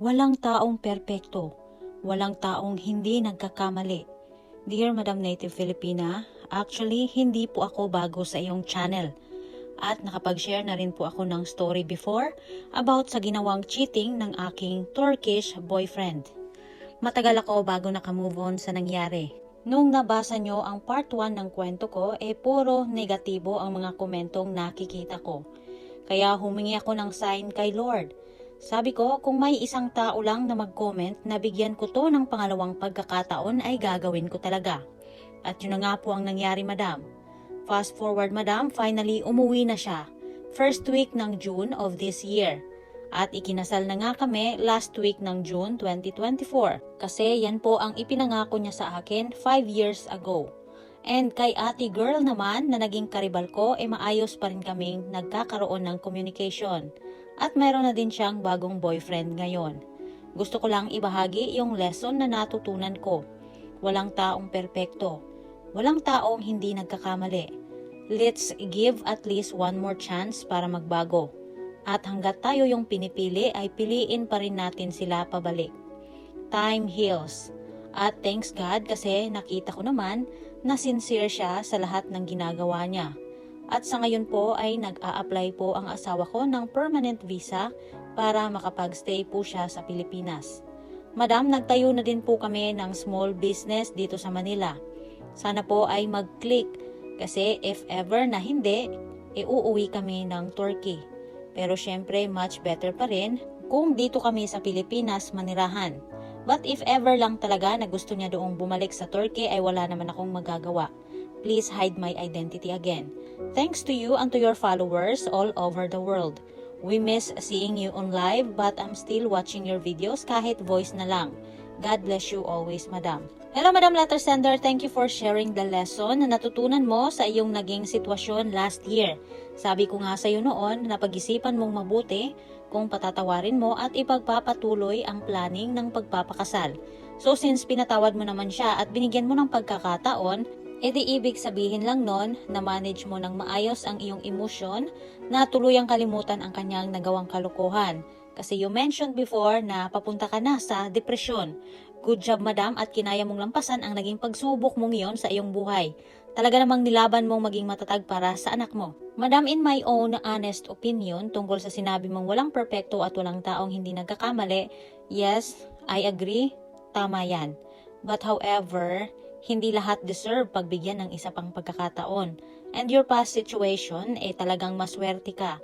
Walang taong perpekto. Walang taong hindi nagkakamali. Dear Madam Native Filipina, actually hindi po ako bago sa iyong channel. At nakapag-share na rin po ako ng story before about sa ginawang cheating ng aking Turkish boyfriend. Matagal ako bago nakamove on sa nangyari. Nung nabasa nyo ang part 1 ng kwento ko, eh puro negatibo ang mga komentong nakikita ko. Kaya humingi ako ng sign kay Lord. Sabi ko, kung may isang tao lang na mag-comment na bigyan ko to ng pangalawang pagkakataon ay gagawin ko talaga. At yun na nga po ang nangyari, madam. Fast forward, madam, finally umuwi na siya. First week ng June of this year. At ikinasal na nga kami last week ng June 2024. Kasi yan po ang ipinangako niya sa akin 5 years ago. And kay ate girl naman na naging karibal ko, e maayos pa rin kaming nagkakaroon ng communication. At meron na din siyang bagong boyfriend ngayon. Gusto ko lang ibahagi yung lesson na natutunan ko. Walang taong perpekto. Walang taong hindi nagkakamali. Let's give at least one more chance para magbago. At hanggat tayo yung pinipili ay piliin pa rin natin sila pabalik. Time heals. At thanks God kasi nakita ko naman na sincere siya sa lahat ng ginagawa niya. At sa ngayon po ay nag-a-apply po ang asawa ko ng permanent visa para makapag-stay po siya sa Pilipinas. Madam, nagtayo na din po kami ng small business dito sa Manila. Sana po ay mag-click kasi if ever na hindi, iuuwi kami ng Turkey. Pero syempre, much better pa rin kung dito kami sa Pilipinas manirahan. But if ever lang talaga na gusto niya doong bumalik sa Turkey ay wala naman akong magagawa. Please hide my identity again. Thanks to you and to your followers all over the world. We miss seeing you on live but I'm still watching your videos kahit voice na lang. God bless you always, Madam. Hello, Madam Letter Sender. Thank you for sharing the lesson na natutunan mo sa iyong naging sitwasyon last year. Sabi ko nga sa iyo noon na pag-isipan mong mabuti kung patatawarin mo at ipagpapatuloy ang planning ng pagpapakasal. So since pinatawad mo naman siya at binigyan mo ng pagkakataon, edi ibig sabihin lang nun na manage mo ng maayos ang iyong emosyon na tuluyang kalimutan ang kanyang nagawang kalokohan. Kasi you mentioned before na papunta ka na sa depresyon. Good job madam at kinaya mong lampasan ang naging pagsubok mong iyon sa iyong buhay. Talaga namang nilaban mong maging matatag para sa anak mo. Madam, in my own honest opinion tungkol sa sinabi mong walang perpekto at walang taong hindi nagkakamali, yes, I agree, tama yan. But however, hindi lahat deserve pagbigyan ng isa pang pagkakataon. And your past situation, eh talagang maswerte ka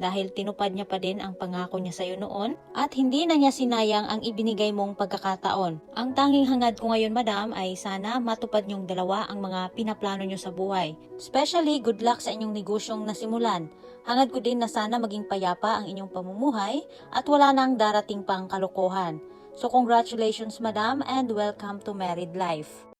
dahil tinupad niya pa din ang pangako niya sa iyo noon at hindi na niya sinayang ang ibinigay mong pagkakataon. Ang tanging hangad ko ngayon madam ay sana matupad niyong dalawa ang mga pinaplano niyo sa buhay. Especially good luck sa inyong negosyong nasimulan. Hangad ko din na sana maging payapa ang inyong pamumuhay at wala nang darating pang kalokohan. So congratulations madam and welcome to married life.